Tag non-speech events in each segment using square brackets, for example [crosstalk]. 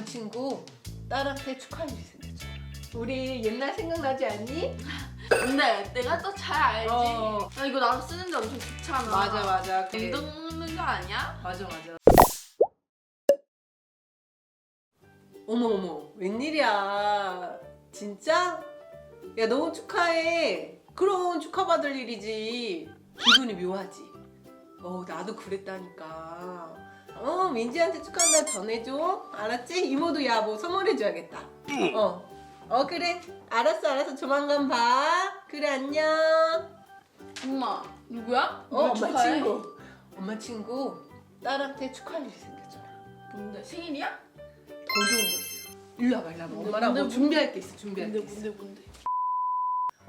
엄마 친구 딸한테 생겼잖아. 우리 옛날 생각나지 않니? 근데 내가 또 잘 알지. 어. 야, 이거 나도 쓰는데 엄청 좋잖아. 맞아 맞아. 그- 묻는 거 아니야? 맞아 맞아. 어머 어머 웬일이야 진짜? 야 너무 축하해. 그럼 축하받을 일이지. 기분이 묘하지. 어 나도 그랬다니까. 어 민지한테 축하한다 전해줘. 알았지? 이모도 야 뭐 선물해줘야겠다. 어. 어 그래 알았어 알았어 조만간 봐 그래 안녕 엄마 누구야? 어 엄마 축하해? 친구 엄마 친구 딸한테 축하할 일이 생겼잖아 뭔데 생일이야? 더 좋은 거 있어. 일로 와봐, 일로 와봐. 엄마랑 뭐 준비할 게 있어, 준비할 뭔데 게 있어. 뭔데 뭔데?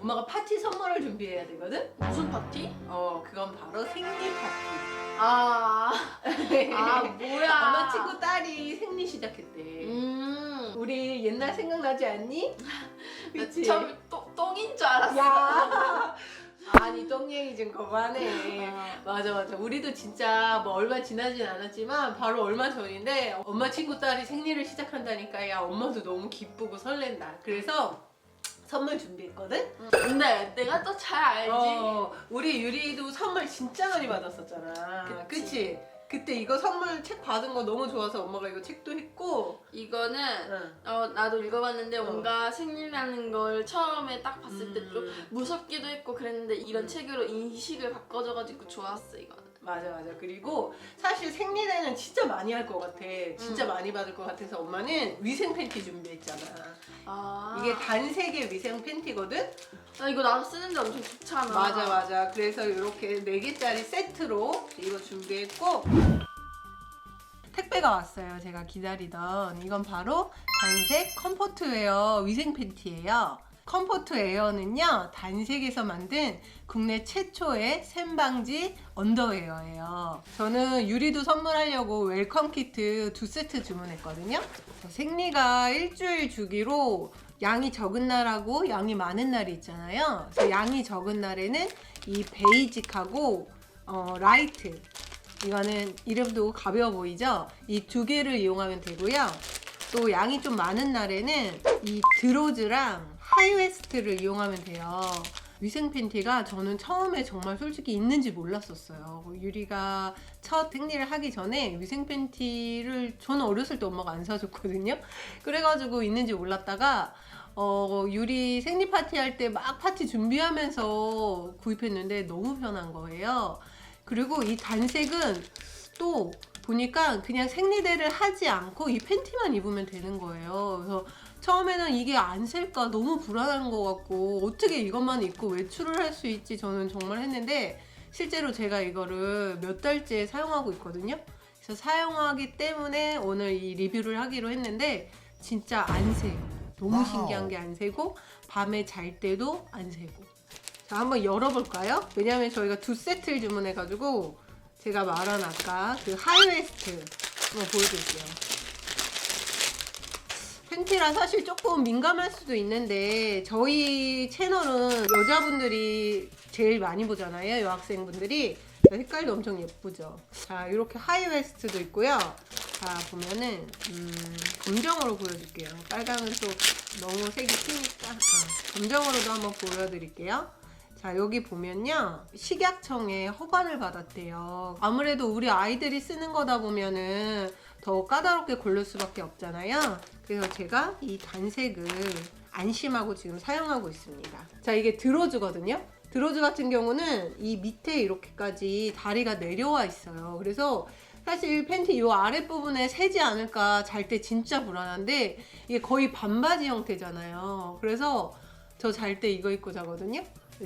엄마가 파티 선물을 준비해야 되거든? 무슨 파티? 어, 그건 바로 생일 파티. 아, [laughs] 아 뭐야? 엄마 친구 딸이 생리 시작했대. 음. 우리 옛날 생각나지 않니? [laughs] 그치? 처음 똥 똥인 줄 알았어. 야! [laughs] 아니, 똥 얘기 좀 그만해. 아, 맞아, 맞아. 우리도 진짜 뭐 얼마 지나진 않았지만 바로 얼마 전인데 엄마 친구 딸이 생리를 시작한다니까 야, 엄마도 너무 기쁘고 설렌다. 그래서 선물 준비했거든? 근데 내가 또 잘 알지. 어, 우리 유리도 선물 진짜 많이 받았었잖아. 그치. 그치? 그때 이거 선물 책 받은 거 너무 좋아서 엄마가 이거 책도 했고. 이거는 응. 어 나도 읽어봤는데 어. 뭔가 생리라는 걸 처음에 딱 봤을 때좀 음. 무섭기도 했고 그랬는데 이런 음. 책으로 인식을 바꿔줘가지고 좋았어 이거는. 맞아, 맞아. 그리고 사실 생리대는 진짜 많이 할 것 같아. 진짜 음. 많이 받을 것 같아서 엄마는 위생 팬티 준비했잖아. 아 이게 단색의 위생 팬티거든? 야, 이거 나도 쓰는데 엄청 좋잖아. 맞아, 맞아. 그래서 이렇게 4개짜리 세트로 이거 준비했고. 택배가 왔어요. 제가 기다리던. 이건 바로 단색 컴포트웨어 위생 팬티예요. 컴포트 에어는요, 단색에서 만든 국내 최초의 샘방지 언더웨어예요. 저는 유리도 선물하려고 웰컴 키트 두 세트 주문했거든요. 생리가 일주일 주기로 양이 적은 날하고 양이 많은 날이 있잖아요. 그래서 양이 적은 날에는 이 베이직하고 어, 라이트 이거는 이름도 가벼워 보이죠? 이 두 개를 이용하면 되고요. 또 양이 좀 많은 날에는 이 드로즈랑 하이웨스트를 이용하면 돼요. 위생 팬티가 저는 처음에 정말 솔직히 있는지 몰랐었어요. 유리가 첫 생리를 하기 전에 위생 팬티를 저는 어렸을 때 엄마가 안 사줬거든요. 그래가지고 있는지 몰랐다가 어, 유리 생리 파티 할 때 막 파티 준비하면서 구입했는데 너무 편한 거예요. 그리고 이 단색은 또 보니까 그냥 생리대를 하지 않고 이 팬티만 입으면 되는 거예요. 그래서 처음에는 이게 안 셀까 너무 불안한 것 같고 어떻게 이것만 입고 외출을 할 수 있지 저는 정말 했는데 실제로 제가 이거를 몇 달째 사용하고 있거든요. 그래서 사용하기 때문에 오늘 이 리뷰를 하기로 했는데 진짜 안 새요. 너무 와우. 신기한 게안 새고 밤에 잘 때도 안 새고. 자 한번 열어볼까요? 왜냐면 저희가 두 세트를 주문해가지고 제가 말한 아까 그 하이웨스트 한번 보여드릴게요. 팬티라 사실 조금 민감할 수도 있는데 저희 채널은 여자분들이 제일 많이 보잖아요 여학생분들이. 색깔도 엄청 예쁘죠. 자 이렇게 하이웨스트도 있고요. 자 보면은 음, 검정으로 보여줄게요. 빨강은 또 너무 색이 튀니까. 아, 검정으로도 한번 보여드릴게요 자 여기 보면요. 식약청에 허가를 받았대요. 아무래도 우리 아이들이 쓰는 거다 보면은 더 까다롭게 고를 수밖에 없잖아요. 그래서 제가 이 단색을 안심하고 지금 사용하고 있습니다. 자 이게 드로즈거든요. 드로즈 같은 경우는 이 밑에 이렇게까지 다리가 내려와 있어요. 그래서 사실 팬티 이 아랫부분에 새지 않을까 잘 때 진짜 불안한데 이게 거의 반바지 형태잖아요. 그래서 저 잘 때 이거 입고 자거든요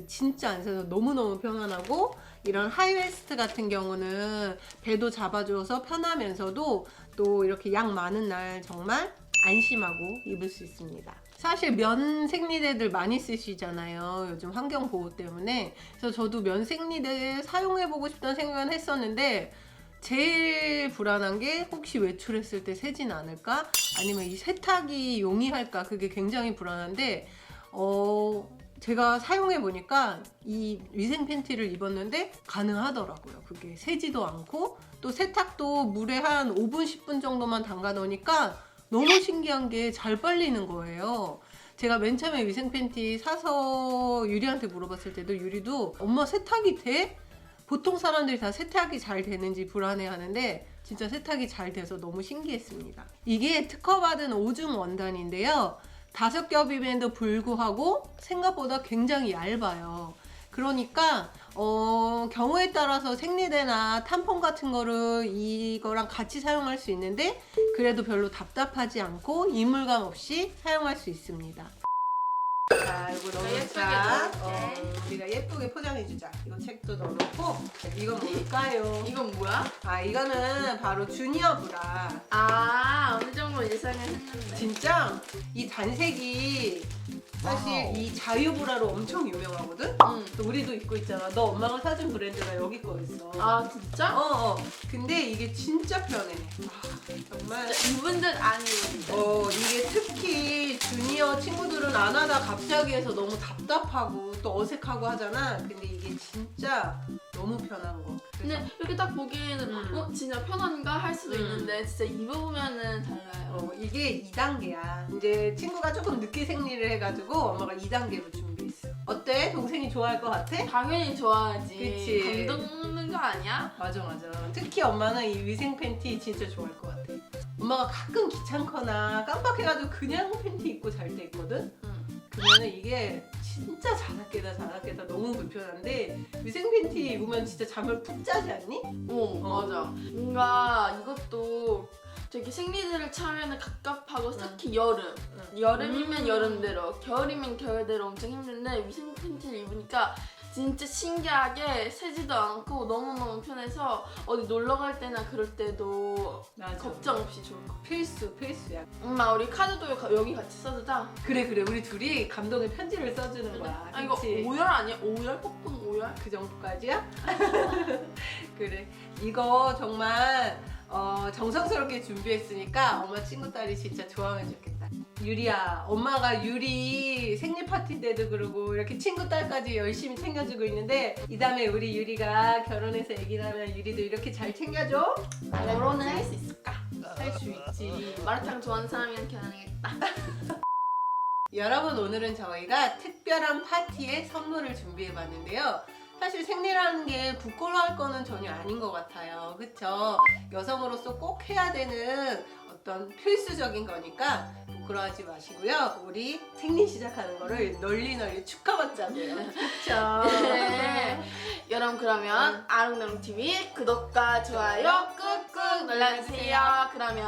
진짜 안 새서 너무너무 편안하고 이런 하이웨스트 같은 경우는 배도 잡아줘서 편하면서도 또 이렇게 양 많은 날 정말 안심하고 입을 수 있습니다. 사실 면 생리대들 많이 쓰시잖아요. 요즘 환경 보호 때문에. 그래서 저도 면 생리대 사용해 보고 싶다는 생각은 했었는데 제일 불안한 게 혹시 외출했을 때 새진 않을까? 아니면 이 세탁이 용이할까? 그게 굉장히 불안한데 어 제가 사용해 보니까 이 위생 팬티를 입었는데 가능하더라고요. 그게 새지도 않고 또 세탁도 물에 한 5분 10분 정도만 담가 놓으니까 너무 신기한 게 잘 빨리는 거예요. 제가 맨 처음에 위생 팬티 사서 유리한테 물어봤을 때도 유리도 엄마 세탁이 돼? 보통 사람들이 다 세탁이 잘 되는지 불안해 하는데 진짜 세탁이 잘 돼서 너무 신기했습니다. 이게 특허받은 오중 원단인데요. 다섯 겹임에도 불구하고 생각보다 굉장히 얇아요. 그러니까 어, 경우에 따라서 생리대나 탐폰 같은 거를 이거랑 같이 사용할 수 있는데 그래도 별로 답답하지 않고 이물감 없이 사용할 수 있습니다. 자, 이거 넣어놓자. 우리가 예쁘게 포장해주자. 이거 책도 넣어놓고 이건 뭘까요? 이건 뭐야? 아, 이거는 바로 주니어 브라. 아 어느 정도 예상을 했는데. 진짜 이 단색이 사실. 이 자유브라로 엄청 유명하거든? 응. 또 우리도 입고 있잖아. 너 엄마가 사준 브랜드가 여기 거 있어. 아 진짜? 어, 어. 근데 이게 진짜 편해. 아, 정말. 진짜 듯 아니에요. 어, 이게 특히 주니어 친구들은 안 하다 갑자기 해서 너무 답답하고 또 어색하고 하잖아. 근데 이게 진짜 너무 편한 거. 근데 이렇게 딱 보기에는 음. 어 진짜 편한가 할 수도 음. 있는데 진짜 입어보면은 달라요. 어, 이게 2단계야. 이제 친구가 조금 늦게 생리를 해가지고 엄마가 2단계로 준비했어. 어때? 동생이 좋아할 것 같아? 당연히 좋아하지. 그치. 감동 먹는 거 아니야? 맞아 맞아. 특히 엄마는 이 위생 팬티 진짜 좋아할 것 같아. 엄마가 가끔 귀찮거나 깜빡해가지고 그냥 팬티 입고 잘 때 있거든. 응. 그러면은 이게 진짜 자나깨다 자나깨다 너무 불편한데 위생 팬티 입으면 진짜 잠을 푹 자지 않니? 어, 어. 맞아. 뭔가 이것도 되게 생리대를 차면은 갑갑하고 특히 여름. 여름이면 음. 여름대로, 겨울이면 겨울대로 엄청 힘든데 위생 팬티를 입으니까 진짜 신기하게 세지도 않고 너무너무 편해서 어디 놀러 갈 때나 그럴 때도 맞아. 걱정 없이 것 같아. 필수 필수야. 엄마 우리 카드도 가- 여기 같이 써주자. 그래 그래 우리 둘이 감동의 편지를 써주는 거야. 아 이거 그치? 오열 아니야? 오열? 폭풍 오열? 그 정도까지야? [laughs] 그래 이거 정말 어, 정성스럽게 준비했으니까 엄마 친구 딸이 진짜 좋아하면 좋겠다 유리야 엄마가 유리 생일 파티 때도 그러고 이렇게 친구 딸까지 열심히 챙겨주고 있는데 이 다음에 우리 유리가 결혼해서 애기 낳으면 유리도 이렇게 잘 챙겨줘? 결혼을 할 수 있을까? 할 수 있지 마라탕 좋아하는 사람이랑 결혼하겠다. [laughs] 여러분 오늘은 저희가 특별한 파티에 선물을 준비해 봤는데요. 사실 생리라는 게 부끄러워할 거는 전혀 아닌 것 같아요. 그쵸? 여성으로서 꼭 해야 되는 어떤 필수적인 거니까 부끄러워하지 마시고요. 우리 생리 시작하는 거를 널리 널리 축하받자고요. [laughs] 그쵸? 네. 여러분 그러면 아롱다롱 TV 구독과 좋아요 꾹꾹 눌러주세요. 그러면